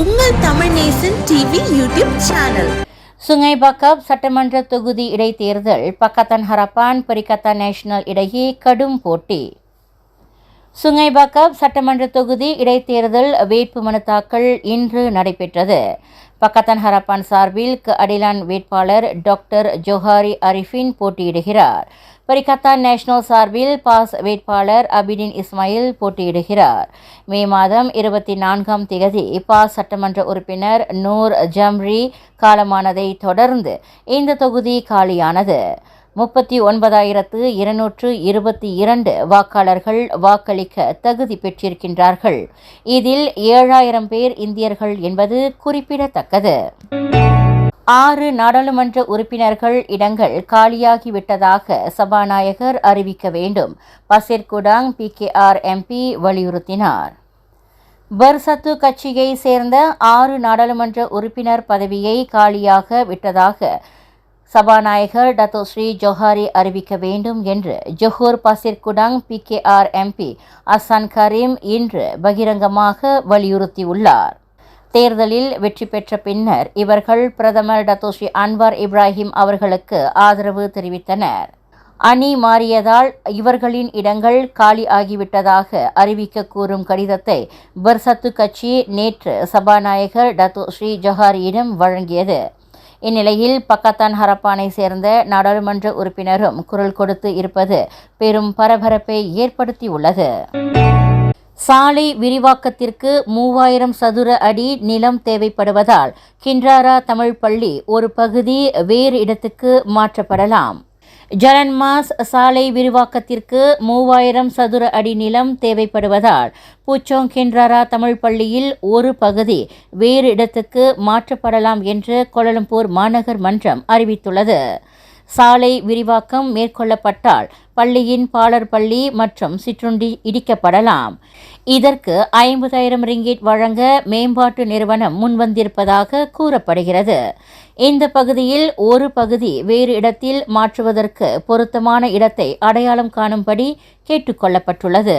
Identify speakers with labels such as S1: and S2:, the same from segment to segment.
S1: உங்கள் Tamil Nesan TV YouTube channel.
S2: Sungai Bakap சட்டமன்ற தொகுதி இடைத்தேர்தல் பக்கத்தன் ஹரப்பான் பரிகத்தா நேஷனல் இடையே கடும் போட்டி. சுங்கை பக்கப் சட்டமன்ற தொகுதி இடைத்தேர்தல் வேட்புமனு தாக்கல் இன்று நடைபெற்றது. பக்கத்தன் ஹரப்பான் சார்பில் க அடிலான் வேட்பாளர் டாக்டர் ஜோஹாரி அரிஃபின் போட்டியிடுகிறார். பரிகத்தா நேஷனல் சார்பில் பாஸ் வேட்பாளர் அபிடின் இஸ்மாயில் போட்டியிடுகிறார். மே மாதம் இருபத்தி நான்காம் திகதி பாஸ் சட்டமன்ற உறுப்பினர் நூர் ஜம்ரி காலமானதை தொடர்ந்து இந்த தொகுதி காலியானது. முப்பத்தி ஒன்பதாயிரத்து இருநூற்று இருபத்தி இரண்டு வாக்காளர்கள் வாக்களிக்க தகுதி பெற்றிருக்கின்றார்கள். இதில் ஏழாயிரம் பேர் இந்தியர்கள் என்பது குறிப்பிடத்தக்கது. ஆறு நாடாளுமன்ற உறுப்பினர்கள் இடங்கள் காலியாகிவிட்டதாக சபாநாயகர் அறிவிக்க வேண்டும். Pasir Gudang P K R MP வலியுறுத்தினார். பர்சத்து கட்சியை சேர்ந்த ஆறு நாடாளுமன்ற உறுப்பினர் பதவியை காலியாக விட்டதாக சபாநாயகர் டத்தோ ஸ்ரீ ஜொஹாரி அறிவிக்க வேண்டும் என்று Johor Pasir Gudang P K R MP Hassan Karim இன்று பகிரங்கமாக வலியுறுத்தியுள்ளார். தேர்தலில் வெற்றி பெற்ற பின்னர் இவர்கள் பிரதமர் டத்தோஷி அன்வார் இப்ராஹிம் அவர்களுக்கு ஆதரவு தெரிவித்தனர். அணி மாறியதால் இவர்களின் இடங்கள் காலி ஆகிவிட்டதாக அறிவிக்க கூறும் கடிதத்தை பர்சத்து கட்சி நேற்று சபாநாயகர் டத்தோ ஸ்ரீ வழங்கியது. இந்நிலையில் பக்கத்தான் ஹரப்பானை சேர்ந்த நாடாளுமன்ற உறுப்பினரும் குரல் கொடுத்து இருப்பது பெரும் பரபரப்பை ஏற்படுத்தியுள்ளது. சாலை விரிவாக்கத்திற்கு மூவாயிரம் சதுர அடி நிலம் தேவைப்படுவதால் கின்றாரா தமிழ் பள்ளி ஒரு பகுதி வேறு இடத்துக்கு மாற்றப்படலாம். ஜலன்மாஸ் சாலை விரிவாக்கத்திற்கு மூவாயிரம் சதுர அடி நிலம் தேவைப்படுவதால் பூச்சோங் கின்றாரா தமிழ் பள்ளியில் ஒரு பகுதி வேறு இடத்துக்கு மாற்றப்படலாம் என்று கோலலம்பூர் மாநகர் மன்றம் அறிவித்துள்ளது. சாலை விரிவாக்கம் மேற்கொள்ளப்பட்டால் பள்ளியின் பாலர் பள்ளி மற்றும் சிற்றுண்டி இடிக்கப்படலாம். இதற்கு ஐம்பதாயிரம் ரிங்கிட் வழங்க மேம்பாட்டு நிறுவனம் முன்வந்திருப்பதாக கூறப்படுகிறது. இந்த பகுதியில் ஒரு பகுதி வேறு இடத்தில் மாற்றுவதற்கு பொருத்தமான இடத்தை அடையாளம் காணும்படி கேட்டுக்கொள்ளப்பட்டுள்ளது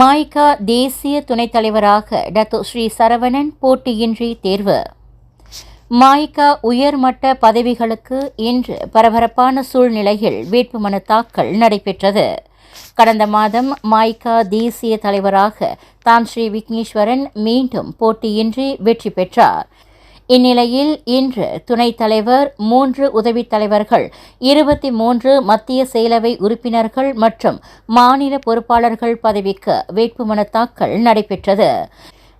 S2: மாய்கா தேசிய துணைத் தலைவராக டத்து ஸ்ரீ சரவணன் போட்டியின்றி தேர்வு. மாய்கா உயர்மட்ட பதவிகளுக்கு இன்று பரபரப்பான சூழ்நிலையில் வேட்புமனு தாக்கல் நடைபெற்றது. கடந்த மாதம் மாய்கா தேசிய தலைவராக தாம் ஸ்ரீ விக்னேஸ்வரன் மீண்டும் போட்டியின்றி வெற்றி பெற்றார். இந்நிலையில் இன்று துணைத் தலைவர் மூன்று உதவித் தலைவர்கள் இருபத்தி மூன்று மத்திய செயலவை உறுப்பினர்கள் மற்றும் மாநில பொறுப்பாளர்கள் பதவிக்கு வேட்புமனு தாக்கல் நடைபெற்றது.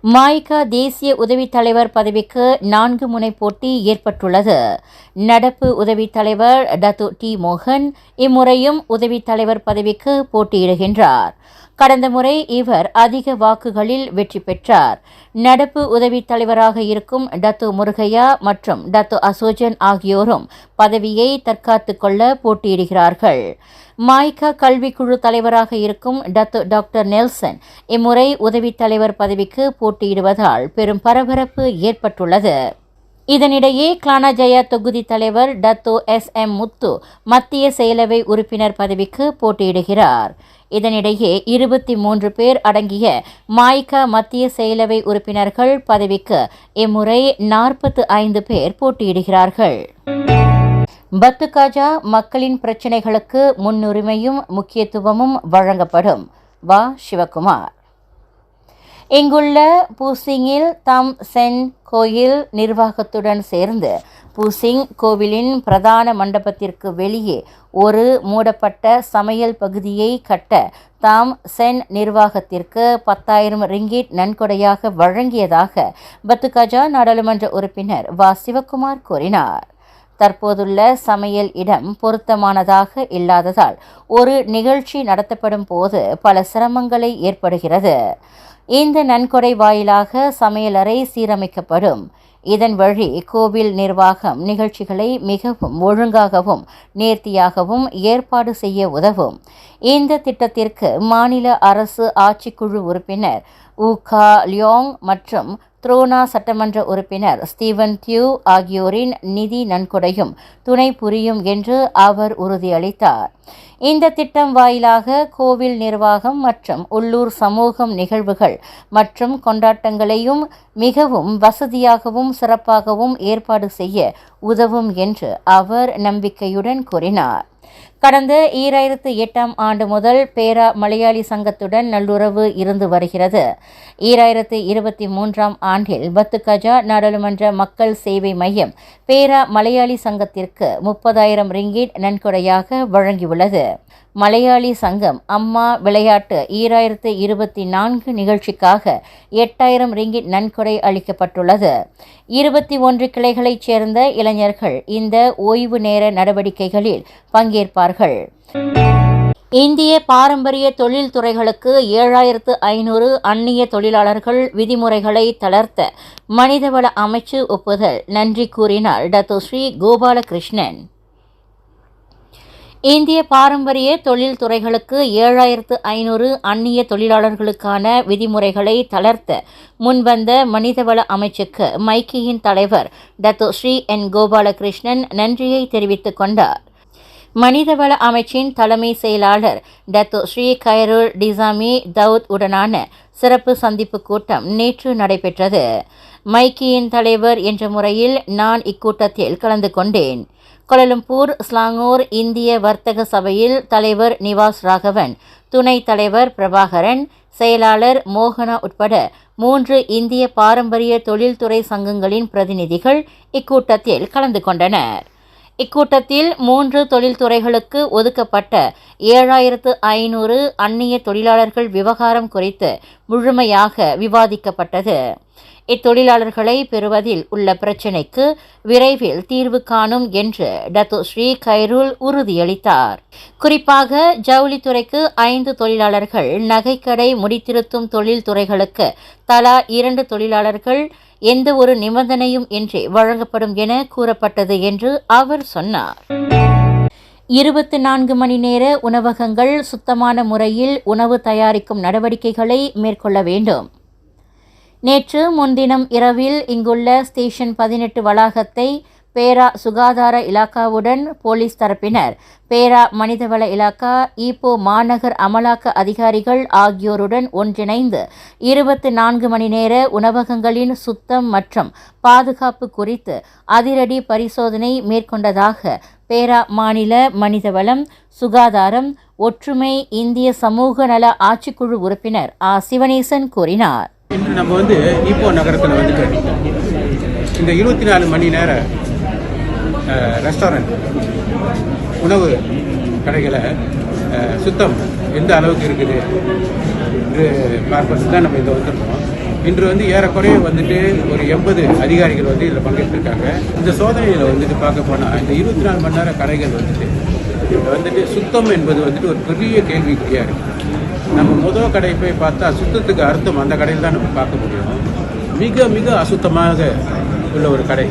S2: மாய்கா தேசிய உதவித் தலைவர் பதவிக்கு நான்கு முனை போட்டி ஏற்பட்டுள்ளது. நடப்பு உதவித் தலைவர் டத்து டி மோகன் இம்முறையும் உதவித் தலைவர் பதவிக்கு போட்டியிடுகின்றார். கடந்த முறை இவர் அதிக வாக்குகளில் வெற்றி பெற்றார். நடப்பு உதவித் தலைவராக இருக்கும் டத்து முருகையா மற்றும் டத்து அசோஜன் ஆகியோரும் பதவியை தற்காத்து கொள்ள போட்டியிடுகிறார்கள். மாய்கா கல்விக்குழு தலைவராக இருக்கும் டத்து டாக்டர் நெல்சன் இம்முறை உதவித் தலைவர் பதவிக்கு போட்டியிடுவதால் பெரும் பரபரப்பு ஏற்பட்டுள்ளது. இதனிடையே கிளானஜயா தொகுதி தலைவர் டத்தோ எஸ் எம் முத்து மத்திய செயலவை உறுப்பினர் பதவிக்கு போட்டியிடுகிறார். இதனிடையே இருபத்தி மூன்று பேர் அடங்கிய மாய்கா மத்திய செயலவை உறுப்பினர்கள் பதவிக்கு இம்முறை நாற்பத்து ஐந்து பேர் போட்டியிடுகிறார்கள். பத்துகாஜா மக்களின் பிரச்சினைகளுக்கு முன்னுரிமையும் முக்கியத்துவமும் வழங்கப்படும். வா. சிவகுமார். இங்குள்ள பூசிங்கில் தம் சென் கோயில் நிர்வாகத்துடன் சேர்ந்து பூசிங் கோவிலின் பிரதான மண்டபத்திற்கு வெளியே ஒரு மூடப்பட்ட சமையல் பகுதியை கட்ட தாம் சென் நிர்வாகத்திற்கு பத்தாயிரம் ரிங்கிட் நன்கொடையாக வழங்கியதாக பத்துகஜா நாடாளுமன்ற உறுப்பினர் வா. சிவகுமார் கூறினார். தற்போதுள்ள சமையல் இடம் பொருத்தமானதாக இல்லாததால் ஒரு நிகழ்ச்சி நடத்தப்படும் போது பல சிரமங்களை ஏற்படுகிறது. இந்த நன்கொடை வாயிலாக சமையலறை சீரமைக்கப்படும். இதன் வழி கோவில் நிர்வாகம் நிகழ்ச்சிகளை மிகவும் ஒழுங்காகவும் நேர்த்தியாகவும் ஏற்பாடு செய்ய உதவும். இந்த திட்டத்திற்கு மாநில அரசு ஆட்சிக்குழு உறுப்பினர் உகா லியோங் மற்றும் த்ரோனா சட்டமன்ற உறுப்பினர் ஸ்டீவன் தியூ ஆகியோரின் நிதி நன்கொடையும் துணை புரியும் என்று அவர் உறுதியளித்தார். இந்த திட்டம் வாயிலாக கோவில் நிர்வாகம் மற்றும் உள்ளூர் சமூகம் நிகழ்வுகள் மற்றும் கொண்டாட்டங்களையும் மிகவும் வசதியாகவும் சிறப்பாகவும் ஏற்பாடு செய்ய உதவும் என்று அவர் நம்பிக்கையுடன் கூறினார். கடந்த ஈராயிரத்து எட்டாம் ஆண்டு முதல் பேரா மலையாளி சங்கத்துடன் நல்லுறவு இருந்து வருகிறது. ஈராயிரத்து இருபத்தி மூன்றாம் ஆண்டில் பத்துகஜா நாடாளுமன்ற மக்கள் சேவை மையம் பேரா மலையாளி சங்கத்திற்கு முப்பதாயிரம் ரிங்கிட் நன்கொடையாக வழங்கியுள்ளது. மலையாளி சங்கம் அம்மா விளையாட்டு ஈராயிரத்து இருபத்தி நான்கு நிகழ்ச்சிக்காக எட்டாயிரம் ரிங்கிட் நன்கொடை அளிக்கப்பட்டுள்ளது. இருபத்தி ஒன்று கிளைகளைச் சேர்ந்த இளைஞர்கள் இந்த ஓய்வு நேர நடவடிக்கைகளில் பங்கேற்பார்கள். இந்திய பாரம்பரிய தொழில் துறைகளுக்கு ஏழாயிரத்து ஐநூறு அந்நிய தொழிலாளர்கள் விதிமுறைகளை தளர்த்த மனிதவள அமைச்சு ஒப்புதல் நன்றி கூறினார் டத்தோஸ்ரீ கோபாலகிருஷ்ணன். இந்திய பாரம்பரிய தொழில் துறைகளுக்கு ஏழாயிரத்து ஐநூறு அந்நிய தொழிலாளர்களுக்கான விதிமுறைகளை தளர்த்த முன்வந்த மனிதவள அமைச்சுக்கு மைக்கியின் தலைவர் டத்து ஸ்ரீ என் கோபாலகிருஷ்ணன் நன்றியை தெரிவித்துக் கொண்டார். மனிதவள அமைச்சின் தலைமை செயலாளர் டத்தோ ஸ்ரீ கைருல் டிசாமி தவுத் உடனான சிறப்பு சந்திப்பு கூட்டம் நேற்று நடைபெற்றது. மைக்கியின் தலைவர் என்ற முறையில் நான் இக்கூட்டத்தில் கலந்து கொண்டேன். கோலலம்பூர் ஸ்லாங்கூர் இந்திய வர்த்தக சபையில் தலைவர் நிவாஸ் ராகவன் துணைத் தலைவர் பிரபாகரன் செயலாளர் மோகனா உட்பட மூன்று இந்திய பாரம்பரிய தொழில்துறை சங்கங்களின் பிரதிநிதிகள் இக்கூட்டத்தில் கலந்து கொண்டனர். இக்கூட்டத்தில் மூன்று தொழில்துறைகளுக்கு ஒதுக்கப்பட்ட ஏழாயிரத்து ஐநூறு அந்நிய தொழிலாளர்கள் விவகாரம் குறித்து முழுமையாக விவாதிக்கப்பட்டது. இத்தொழிலாளர்களை பெறுவதில் உள்ள பிரச்சினைக்கு விரைவில் தீர்வு காணும் என்று டத்து ஸ்ரீ கைருல் உறுதியளித்தார். குறிப்பாக ஜவுளித்துறைக்கு ஐந்து தொழிலாளர்கள் நகைக்கடை முடித்திருத்தும் தொழில் துறைகளுக்கு தலா இரண்டு தொழிலாளர்கள் எந்த ஒரு நிபந்தனையும் இன்றி வழங்கப்படும் என கூறப்பட்டது என்று அவர் சொன்னார். இருபத்தி நான்கு மணி நேர உணவகங்கள் சுத்தமான முறையில் உணவு தயாரிக்கும் நடவடிக்கைகளை மேற்கொள்ள வேண்டும். நேற்று முன்தினம் இரவில் இங்குள்ள ஸ்டேஷன் பதினெட்டு வளாகத்தை பேரா சுகாதார இலாக்காவுடன் போலீஸ் தரப்பினர் பேரா மனிதவள இலாக்கா ஈப்போ மாநகர் அமலாக்க அதிகாரிகள் ஆகியோருடன் ஒன்றிணைந்து இருபத்தி நான்கு மணி நேர உணவகங்களின் சுத்தம் மற்றும் பாதுகாப்பு குறித்து அதிரடி பரிசோதனை மேற்கொண்டதாக பேரா மாநில மனிதவளம் சுகாதாரம் ஒற்றுமை இந்திய சமூக நல ஆட்சிக்குழு உறுப்பினர் ஆ. சிவனேசன் கூறினார்.
S3: இன்று நம்ம வந்து ஈப்போ நகரத்தில் வந்துட்டு இந்த இருபத்தி நாலு மணி நேர ரெஸ்டாரண்ட் உணவு கடைகளை சுத்தம் எந்த அளவுக்கு இருக்குது என்று பார்ப்பது தான் நம்ம இதை வந்திருக்கோம். இன்று வந்து ஏறக்குறைய வந்துட்டு ஒரு எண்பது அதிகாரிகள் வந்து இதில் பங்கேற்றிருக்காங்க இந்த சோதனையில் வந்துட்டு பார்க்க போனால் இந்த இருபத்தி நாலு மணி நேர கடைகள் வந்துட்டு இதுல வந்துட்டு சுத்தம் என்பது வந்துட்டு ஒரு பெரிய கேள்விக்குறியாக இருக்குது நம்ம முதல் கடை போய் பார்த்தா சுத்தத்துக்கு அர்த்தம் அந்த கடையில் தான் நம்ம பார்க்க முடியும். மிக மிக அசுத்தமாக உள்ள ஒரு கடை.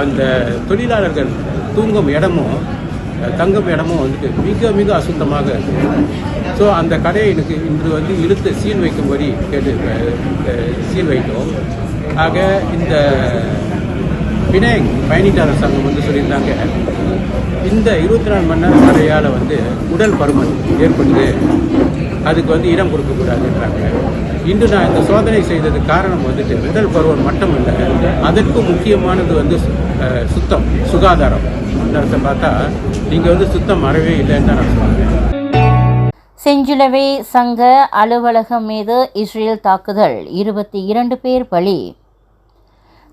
S3: அந்த தொழிலாளர்கள் தூங்கும் இடமும் தங்கும் இடமும் வந்துட்டு மிக மிக அசுத்தமாக இருக்கு ஸோ அந்த கடையை எனக்கு இன்று வந்து இழுத்து சீல் வைக்கும்படி கேட்டு சீல் வைக்கும் ஆக இந்த விநாயக் பயணிட்டாளர் சங்கம் வந்து சொல்லியிருந்தாங்க இந்த இருபத்தி நாலு மணி நேரம் கடையால் வந்து உடல் பருமன் ஏற்படுது அதுக்கு வந்து இடம் கொடுக்கக்கூடாதுன்றாங்க. இன்று நான் இந்த சோதனை செய்ததுக்கு காரணம் வந்துட்டு உடல் பருவம் மட்டும் இல்லை அதற்கு முக்கியமானது வந்து சுத்தம் சுகாதாரம். அந்த பார்த்தா நீங்கள் வந்து சுத்தம் அறவே இல்லைன்னு தான் நான் சொல்லுவேன்.
S2: செஞ்சிலுவை சங்க அலுவலகம் மீது இஸ்ரேல் தாக்குதல். இருபத்தி இரண்டு பேர் பலி.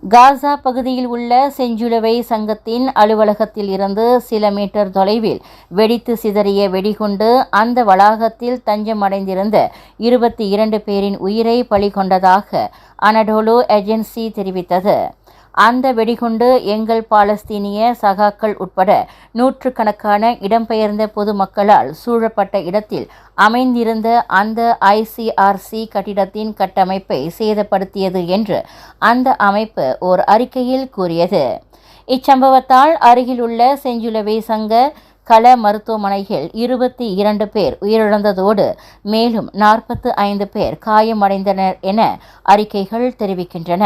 S2: காசா பகுதியில் உள்ள செஞ்சிலுவை சங்கத்தின் அலுவலகத்தில் இருந்து சில மீட்டர் தொலைவில் வெடித்து சிதறிய வெடிகுண்டு அந்த வளாகத்தில் தஞ்சமடைந்திருந்த இருபத்தி இரண்டு பேரின் உயிரை பலிகொண்டதாக அனடோலு அனடோலோ ஏஜென்சி தெரிவித்தது. அந்த வெடிகுண்டு எங்கள் பாலஸ்தீனிய சகாக்கள் உட்பட நூற்றுக்கணக்கான இடம்பெயர்ந்த பொதுமக்களால் சூழப்பட்ட இடத்தில் அமைந்திருந்த அந்த ஐசிஆர்சி கட்டிடத்தின் கட்டமைப்பை சேதப்படுத்தியது என்று அந்த அமைப்பு ஓர் அறிக்கையில் கூறியது. இச்சம்பவத்தால் அருகிலுள்ள செஞ்சுலவை சங்க கள மருத்துவமனையில் இருபத்தி இரண்டு பேர் உயிரிழந்ததோடு மேலும் நாற்பத்து ஐந்து பேர் காயமடைந்தனர் என அறிக்கைகள் தெரிவிக்கின்றன.